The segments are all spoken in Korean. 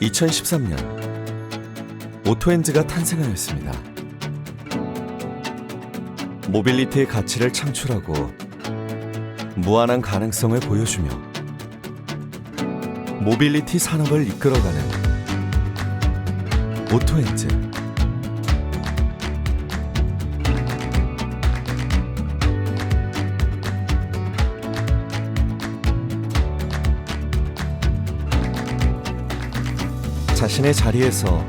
2013년 오토엔즈가 탄생하였습니다. 모빌리티의 가치를 창출하고 무한한 가능성을 보여주며 모빌리티 산업을 이끌어가는 오토엔즈 자신의 자리에서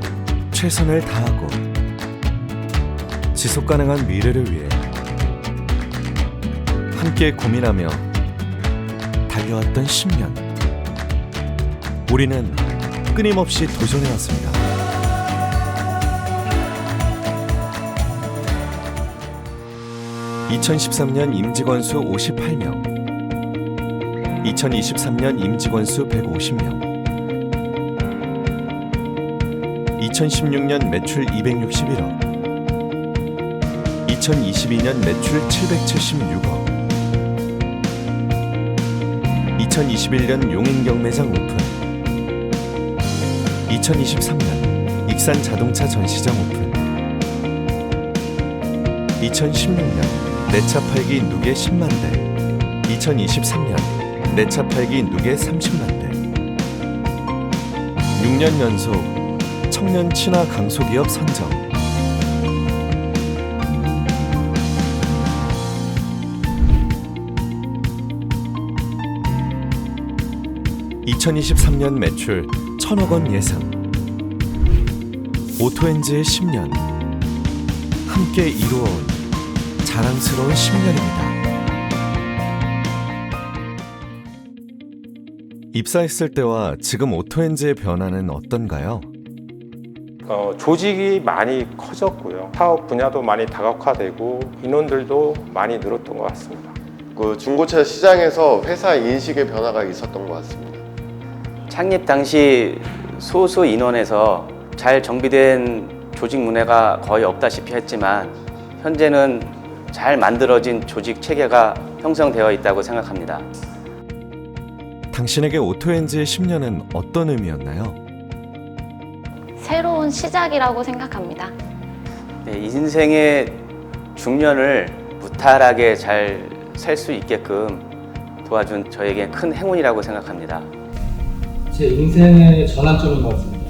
최선을 다하고 지속 가능한 미래를 위해 함께 고민하며 달려왔던 10년. 우리는 끊임없이 도전해왔습니다. (2013년) 임직원 수 (58명) (2023년) 임직원 수 (150명) 2016년 매출 261억 2022년 매출 776억 2021년 용인경 매장 오픈 2023년 익산 자동차 전시장 오픈 2016년 내 차 팔기 누계 10만 대 2023년 내 차 팔기 누계 30만 대. 6년 연속 청년 친화 강소기업 선정. (2023년) 매출 천억 원 예상. 오토엔즈의 10년. 함께 이루어온 자랑스러운 10년입니다. 입사했을 때와 지금 오토엔즈의 변화는 어떤가요? 어, 조직이 많이 커졌고요. 사업 분야도 많이 다각화되고 인원들도 많이 늘었던 것 같습니다. 그 중고차 시장에서 회사 인식의 변화가 있었던 것 같습니다. 창립 당시 소수 인원에서 잘 정비된 조직 문화가 거의 없다시피 했지만 현재는 잘 만들어진 조직 체계가 형성되어 있다고 생각합니다. 당신에게 오토엔즈의 10년은 어떤 의미였나요? 새로운 시작이라고 생각합니다. 네, 인생의 중년을 무탈하게 잘 살 수 있게끔 도와준 저에게 큰 행운이라고 생각합니다. 제 인생의 전환점인 것 같습니다.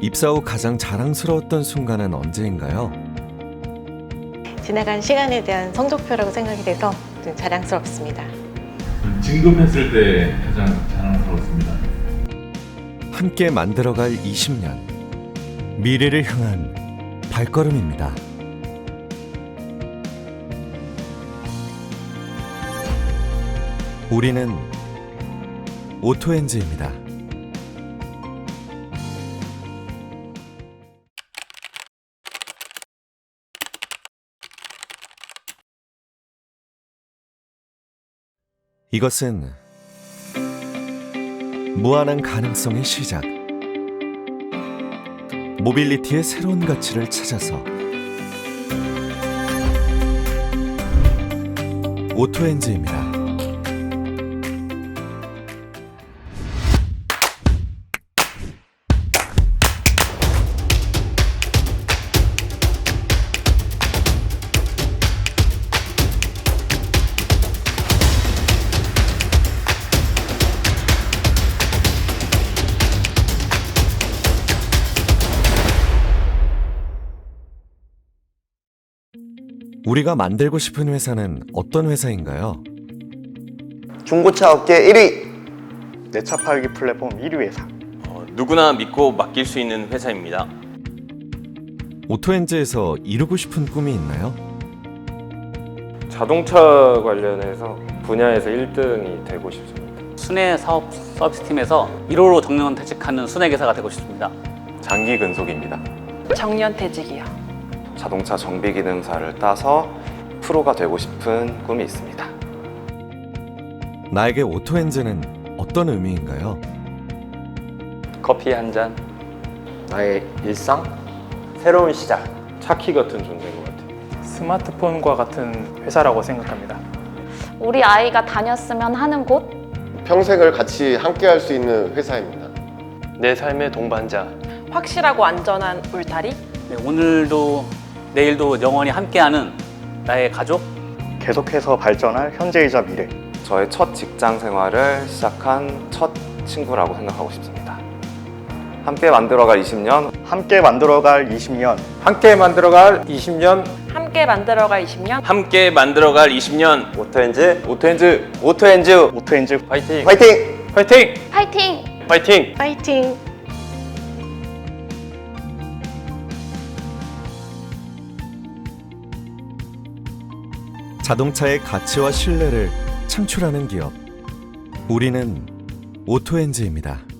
입사 후 가장 자랑스러웠던 순간은 언제인가요? 지나간 시간에 대한 성적표라고 생각이 돼서 좀 자랑스럽습니다. 진급했을 때 가장. 함께 만들어갈 20년 미래를 향한 발걸음입니다. 우리는 오토엔즈입니다. 이것은 무한한 가능성의 시작. 모빌리티의 새로운 가치를 찾아서 오토엔즈입니다. 우리가 만들고 싶은 회사는 어떤 회사인가요? 중고차 업계 1위! 내 차 팔기 플랫폼 1위 회사. 어, 누구나 믿고 맡길 수 있는 회사입니다. 오토엔즈에서 이루고 싶은 꿈이 있나요? 자동차 관련해서 분야에서 1등이 되고 싶습니다. 순회 사업 서비스팀에서 1호로 정년 퇴직하는 순회계사가 되고 싶습니다. 장기 근속입니다. 정년퇴직이요. 자동차 정비 기능사를 따서 프로가 되고 싶은 꿈이 있습니다. 나에게 오토엔즈는 어떤 의미인가요? 커피 한 잔. 나의 일상? 새로운 시작. 차키 같은 존재인 것 같아요. 스마트폰과 같은 회사라고 생각합니다. 우리 아이가 다녔으면 하는 곳? 평생을 같이 함께 할 수 있는 회사입니다. 내 삶의 동반자. 확실하고 안전한 울타리. 네, 오늘도 내일도 영원히 함께하는 나의 가족. 계속해서 발전할 현재이자 미래. 저의 첫 직장 생활을 시작한 첫 친구라고 생각하고 싶습니다. 함께 만들어갈 20년 함께 만들어갈 20년. 함께 만들어갈 20년 함께 만들어갈 20년. 함께 만들어갈 20년 오토엔즈 오토엔즈 오토엔즈 오토엔즈 파이팅! 화이팅! 파이팅! 파이팅! 파이팅! 파이팅! 자동차의 가치와 신뢰를 창출하는 기업. 우리는 오토엔지입니다.